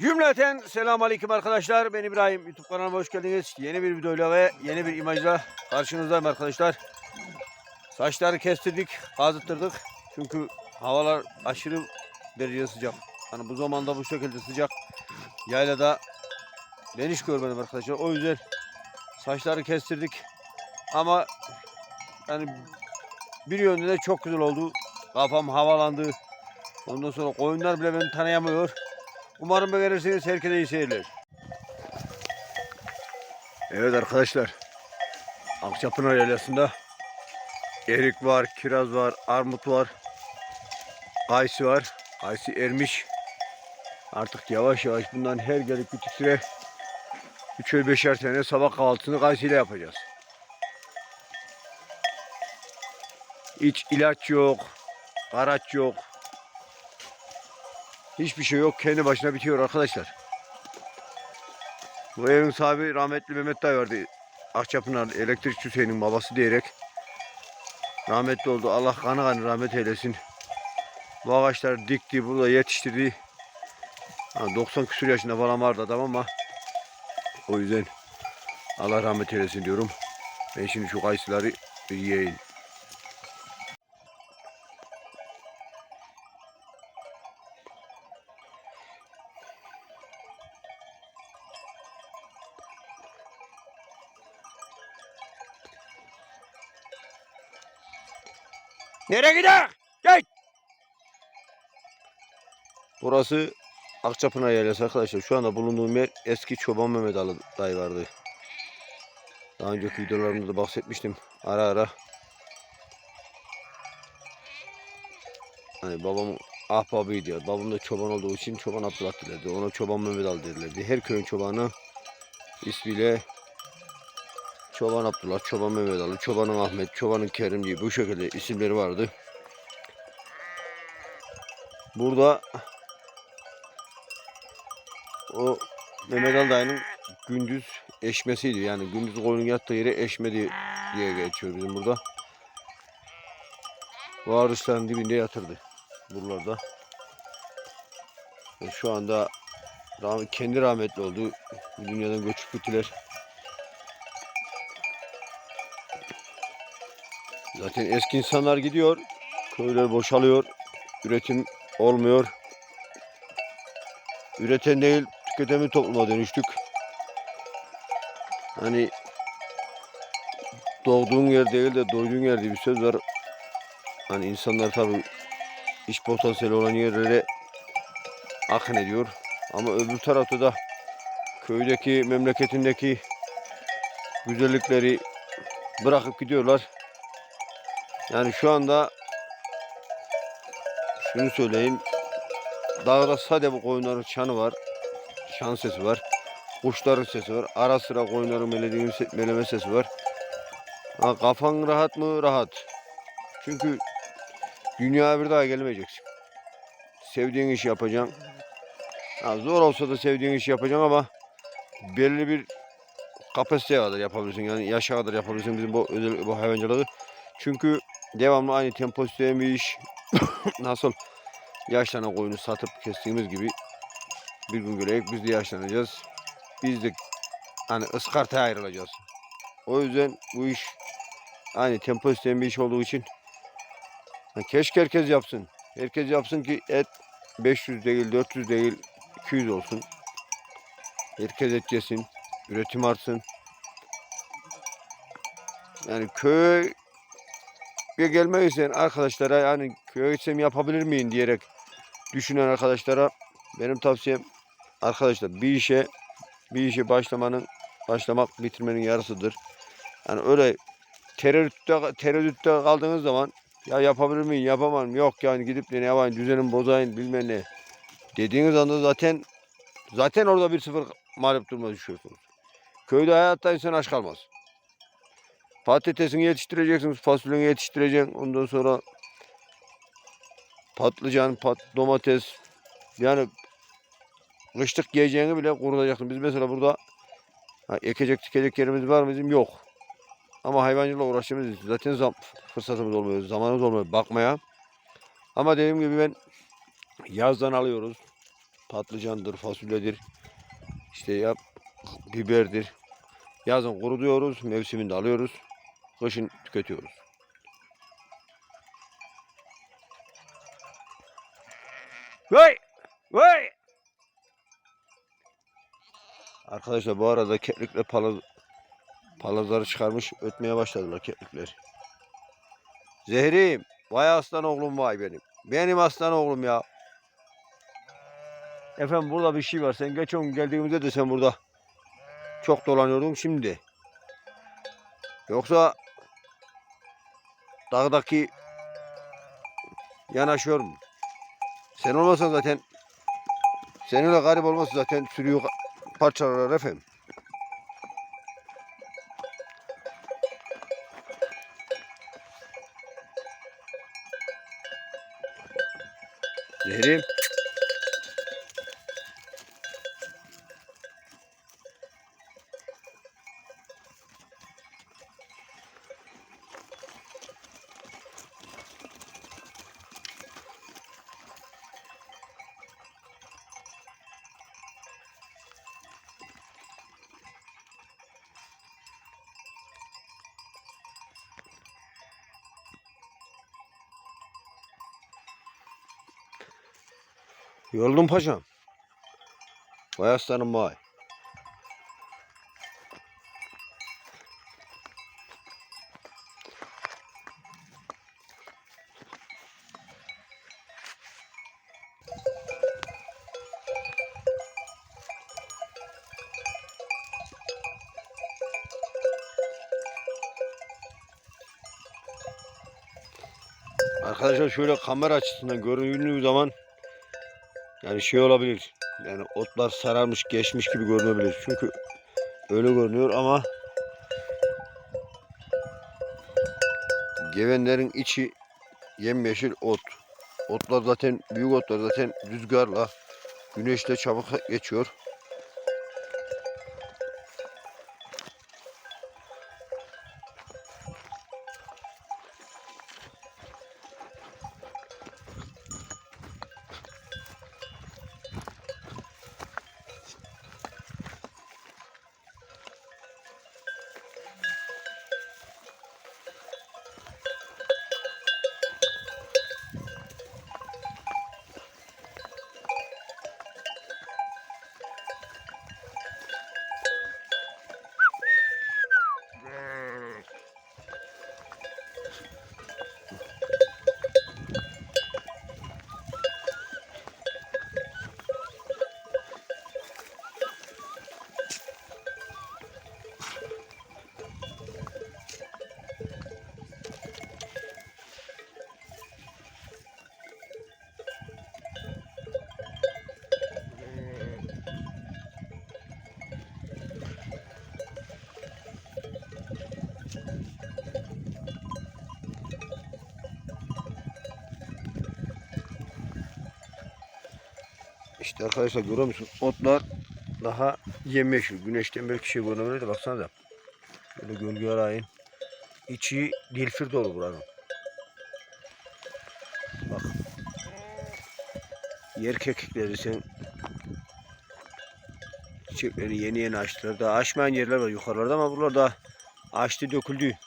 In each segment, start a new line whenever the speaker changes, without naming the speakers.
Cümleten selamun aleyküm arkadaşlar. Ben İbrahim. YouTube kanalıma hoş geldiniz. Yeni bir videoyla ve yeni bir imajla karşınızdayım arkadaşlar. Saçları kestirdik, kazıttırdık. Çünkü havalar aşırı derecede sıcak. Hani bu zamanda bu şekilde sıcak. Yaylada ben hiç görmedim arkadaşlar. O yüzden saçları kestirdik. Ama yani bir yönde de çok güzel oldu. Kafam havalandı. Ondan sonra koyunlar bile beni tanıyamıyor. Umarım beğenirsiniz. Herkese iyi seyirler. Evet arkadaşlar. Akçapınar Yaylası'nda erik var, kiraz var, armut var, kayısı var. Kayısı ermiş. Artık yavaş yavaş bundan her gelip bittikçe 3'er 5'er tane sabah kahvaltısını kayısıyla yapacağız. Hiç ilaç yok, araç yok, Hiçbir şey yok. Kendi başına bitiyor arkadaşlar. Bu evin sahibi rahmetli Mehmet Dayı vardı. Akçapınar elektrikçi Hüseyin'in babası diyerek rahmetli oldu. Allah kanı kanı rahmet eylesin. Bu ağaçları dikti, burada yetiştirdi. Ha, 90 küsur yaşında falan vardı adam ama o yüzden Allah rahmet eylesin diyorum. Ben şimdi şu kayısıları yiyeyim. Nereye gidiyor? Gel. Burası Akçapınar Yaylası arkadaşlar. Şu anda bulunduğum yer eski Çoban Mehmet Ali dayı vardı. Daha önceki videolarımda da bahsetmiştim. Ara ara. Hani babam ahbabıydı ya. Babam da çoban olduğu için Çoban Abdullah derlerdi. Ona Çoban Mehmet Ali derlerdi. Her köyün çobanı ismiyle Çoban Abdullah, Çoban Mehmet Ali, Çobanın Ahmet, Çobanın Kerim gibi bu şekilde isimleri vardı. Burada o Mehmet Ali gündüz eşmesiydi. Yani gündüz koyunun yattığı yere eşme diye, diye geçiyor bizim burada. Bu ağaçların dibinde yatırdı. Buralarda. Şu anda kendi rahmetli oldu. Dünyadan göçüp gittiler. Zaten eski insanlar gidiyor. Köyler boşalıyor. Üretim olmuyor. Üreten değil, tüketen bir topluma dönüştük. Hani doğduğun yer değil de doyduğun yer diye bir söz var. Hani insanlar tabi iş potansiyeli olan yerlere akın ediyor. Ama öbür tarafta da köydeki, memleketindeki güzellikleri bırakıp gidiyorlar. Yani şu anda şunu söyleyeyim. Dağda sade bu koyunların çanı var. Şan sesi var. Kuşların sesi var. Ara sıra koyunların melediğinin se- meleme sesi var. Ha, kafan rahat mı? Rahat. Çünkü dünyaya bir daha gelmeyeceksin. Sevdiğin işi yapacaksın. Ha, zor olsa da sevdiğin işi yapacaksın ama belli bir kapasiteye kadar yapabilirsin. Yani yaşa kadar yapabilirsin bizim bu özel bu hayvancılığı. Çünkü devamlı aynı tempo isteyen bir iş. Nasıl yaşlanan koyunu satıp kestiğimiz gibi bir gün gelecek biz de yaşlanacağız. Biz de hani ıskartaya ayrılacağız. O yüzden bu iş aynı tempo isteyen bir iş olduğu için ha, keşke herkes yapsın. Herkes yapsın ki et 500 değil, 400 değil, 200 olsun. Herkes et yesin, üretim artsın. Yani köy bir gelmek isteyen arkadaşlara yani köye gitsem yapabilir miyim diyerek düşünen arkadaşlara benim tavsiyem arkadaşlar bir işe bir işe başlamanın başlamak bitirmenin yarısıdır. Yani öyle tereddütte, tereddütte kaldığınız zaman ya yapabilir miyim yapamam yok yani gidip de ne yapayım düzenim bozayım bilmem ne dediğiniz anda zaten zaten orada bir sıfır mağlup duruma düşüyorsunuz. Köyde hayatta insan aç kalmaz. Patatesini yetiştireceksiniz, fasulyeni yetiştireceksin. Ondan sonra patlıcan, pat, domates yani kışlık yiyeceğini bile kurulacaksın. Biz mesela burada ha, ekecek dikecek yerimiz var mı bizim? Yok. Ama hayvancılıkla uğraştığımız için zaten zam, fırsatımız olmuyor, zamanımız olmuyor bakmaya. Ama dediğim gibi ben yazdan alıyoruz. Patlıcandır, fasulyedir. İşte yap biberdir. Yazın kurutuyoruz, mevsiminde alıyoruz. Kışın tüketiyoruz. Vay! Vay! Arkadaşlar bu arada keklikle palaz, palazları çıkarmış ötmeye başladılar keklikler. Zehrim, vay aslan oğlum vay benim. Benim aslan oğlum ya. Efendim burada bir şey var. Sen geç gün geldiğimizde de sen burada çok dolanıyordun şimdi. Yoksa dağdaki yanaşıyor mu? Sen olmasan zaten sen öyle garip olmasa zaten sürüyü parçalar efendim. Zehrim. Yoruldum paşam. Vay aslanım vay. Arkadaşlar şöyle kamera açısından göründüğü zaman yani şey olabilir. Yani otlar sararmış, geçmiş gibi görünebilir. Çünkü öyle görünüyor ama gevenlerin içi yemyeşil ot. Otlar zaten büyük otlar zaten rüzgarla, güneşle çabuk geçiyor. Arkadaşlar görüyor musun? Otlar daha yemyeşil. Güneşten belki şey görünebilir de baksanıza. Böyle gölge arayın. İçi dilfir dolu buranın. Bak. Yer kekikleri sen çiçeklerini yeni yeni açtılar. Daha açmayan yerler var yukarılarda ama buralar da açtı döküldü.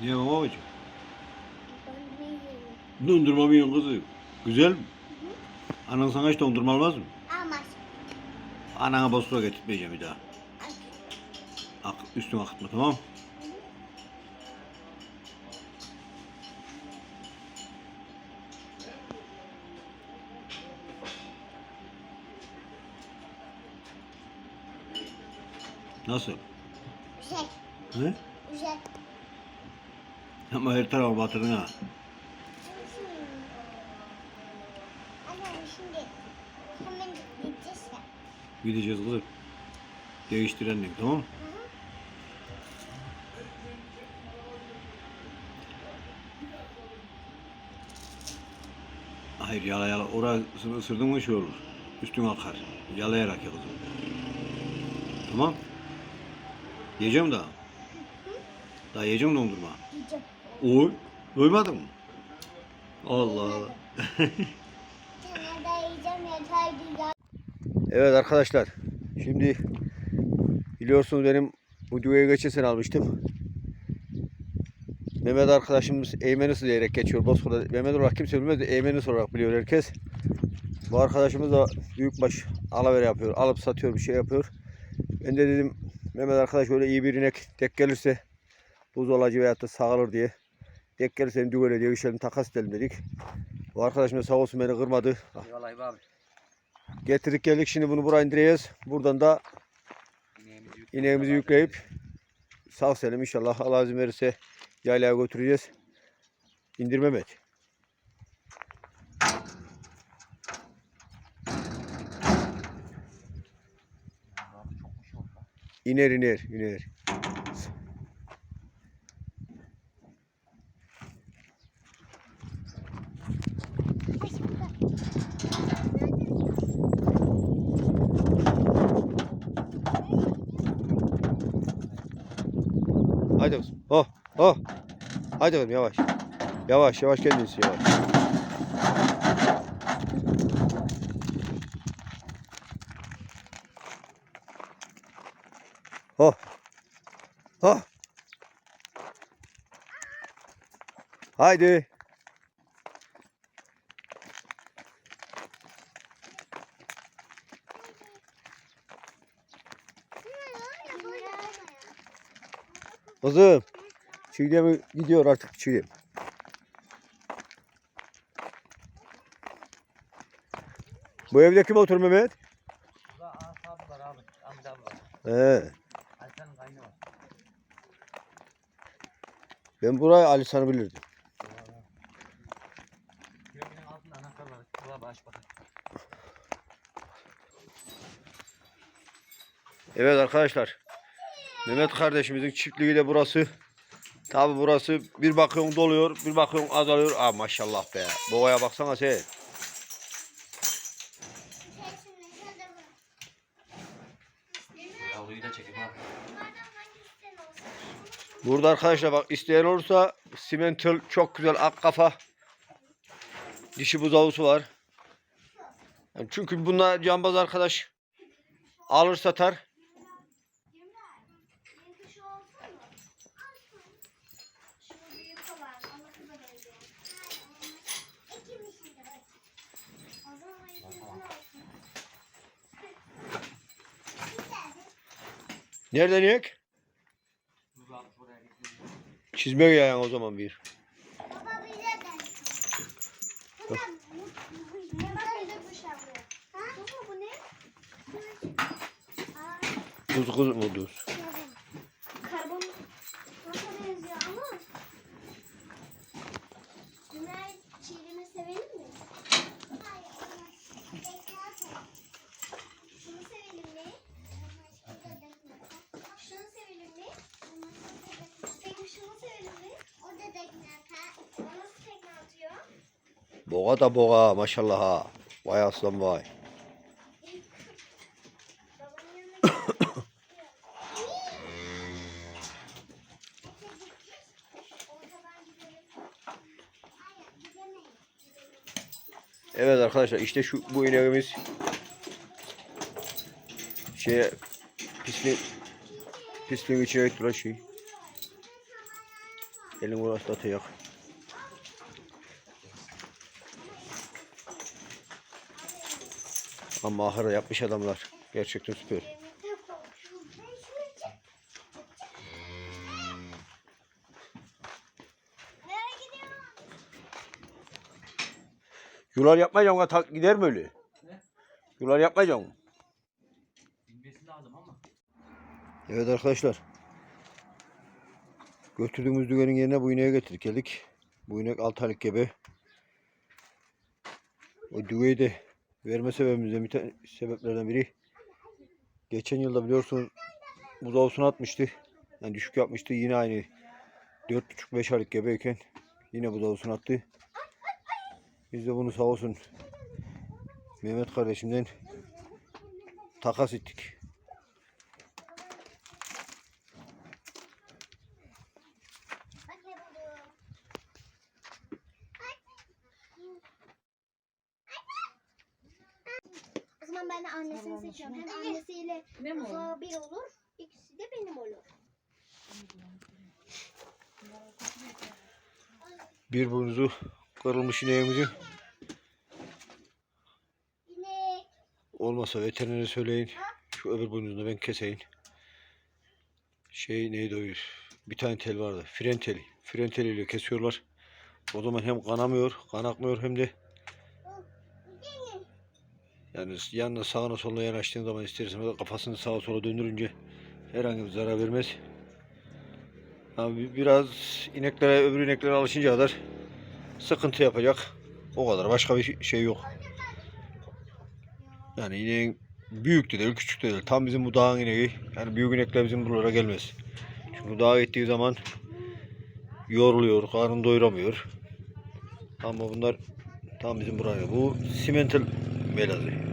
Niye babacığım? Dondurma mı yiyorsun kızım? Güzel mi? Anan sana hiç dondurma almaz mı?
Almaz.
Anana basura getirmeyeceğim bir daha. Ak, üstüne akıtma tamam mı? Nasıl?
Güzel.
He?
Güzel.
Ama her tarafa batırdın ha.
Gideceğiz
kızım. Değiştirelim tamam mı? Hayır yala yala orasını ısırdın mı şey olur. Üstüne akar. Yalayarak ya kızım. Tamam. Yiyeceğim daha. Daha yiyeceğim dondurma. Oy. Doymadın mı? Allah Allah. Evet arkadaşlar. Şimdi biliyorsunuz benim bu düğeyi geçen sene almıştım. Mehmet arkadaşımız Eymenis diyerek geçiyor. Bozkır'da Mehmet olarak kimse bilmez de Eymenis olarak biliyor herkes. Bu arkadaşımız da büyükbaş alavere yapıyor. Alıp satıyor bir şey yapıyor. Ben de dedim Mehmet arkadaş öyle iyi bir inek tek gelirse buzdolacı veyahut da sağılır diye. Tek gelirse hem düğüyle diye işlerini takas edelim dedik. Bu arkadaşım da sağ olsun beni kırmadı.
Eyvallah abi.
Getirdik geldik şimdi bunu buraya indireceğiz. Buradan da
İneğimizi
ineğimizi yükleyip sağ selim inşallah Allah izin verirse yaylaya götüreceğiz. İndir Mehmet. İner iner iner. Haydi kızım. Oh oh. Haydi kızım yavaş. Yavaş yavaş kendiniz yavaş. Oh. Oh. Haydi. Kızım. Çiğdem gidiyor artık Çiğdem. Bu evde kim oturuyor Mehmet?
Burada Asaf var abi. Amca var.
He.
Ayşe'nin kaynı var.
Ben burayı Ali San'ı bilirdim.
Gömünün altında anahtar var. Burada baş bakın.
Evet arkadaşlar. Mehmet kardeşimizin çiftliği de burası. Tabi burası bir bakıyorsun doluyor, bir bakıyorsun azalıyor. Aa maşallah be. Boğaya baksana sen. Burada arkadaşlar bak isteyen olursa simental çok güzel ak kafa dişi buzağısı var. Yani çünkü bunlar cambaz arkadaş alır satar. Nereden yek?
Burada alıp buraya getirdim.
Çizme yayan o zaman bir.
Baba de. Bu- bu- ne bu ne?
Kuz mu tuz?
Karbon nasıl benziyor ama Ömer çiğdemi sevelim mi? Hayır olmaz. Şunu sevelim mi? Şunu sevelim mi? Peki şunu sevelim mi? O da tekne atar. O nasıl tekne atıyor?
Boğa da boğa maşallah ha. Vay aslan vay. Evet arkadaşlar işte şu bu ineğimiz şeye pisliğin pisliğin içine gittiler şey. Elin orası da atayak. Ama ahıra yapmış adamlar. Gerçekten süper. Yular yapmayacağım tak gider mi öyle?
Ne?
Yular yapmayacağım.
Bilmesi lazım ama.
Evet arkadaşlar. Götürdüğümüz düğenin yerine bu ineği getirdik. Bu inek 6 aylık gebe. O düğeyi de verme sebebimizden bir sebeplerden biri. Geçen yılda biliyorsunuz buzağısını atmıştı. Yani düşük yapmıştı. Yine aynı 4,5-5 aylık gebeyken yine buzağısını attı. Biz de bunu sağ olsun Mehmet kardeşimden takas ettik.
Bak ne buldum. O zaman ben de annesini seçiyorum. Hem annesiyle
Ne mi o?
uzağı bir olur. ikisi de benim olur.
Bir boynuzu kırılmış ineğimizi olmasa veterinere söyleyin. Şu öbür boynuzunu ben keseyim. Şey neydi o? Bir tane tel vardı. Fren teli. Fren teliyle kesiyorlar. O zaman hem kanamıyor, kan akmıyor hem de yani yanına sağına soluna yanaştığın zaman istersen kafasını sağa sola döndürünce herhangi bir zarar vermez. Abi biraz ineklere öbür ineklere alışınca kadar sıkıntı yapacak. O kadar. Başka bir şey yok. Yani ineğin büyük de değil, küçük de değil. Tam bizim bu dağın ineği. Yani büyük inekler bizim buralara gelmez. Çünkü dağa gittiği zaman yoruluyor, karnını doyuramıyor. Ama bunlar tam bizim buraya. Bu simental melazı.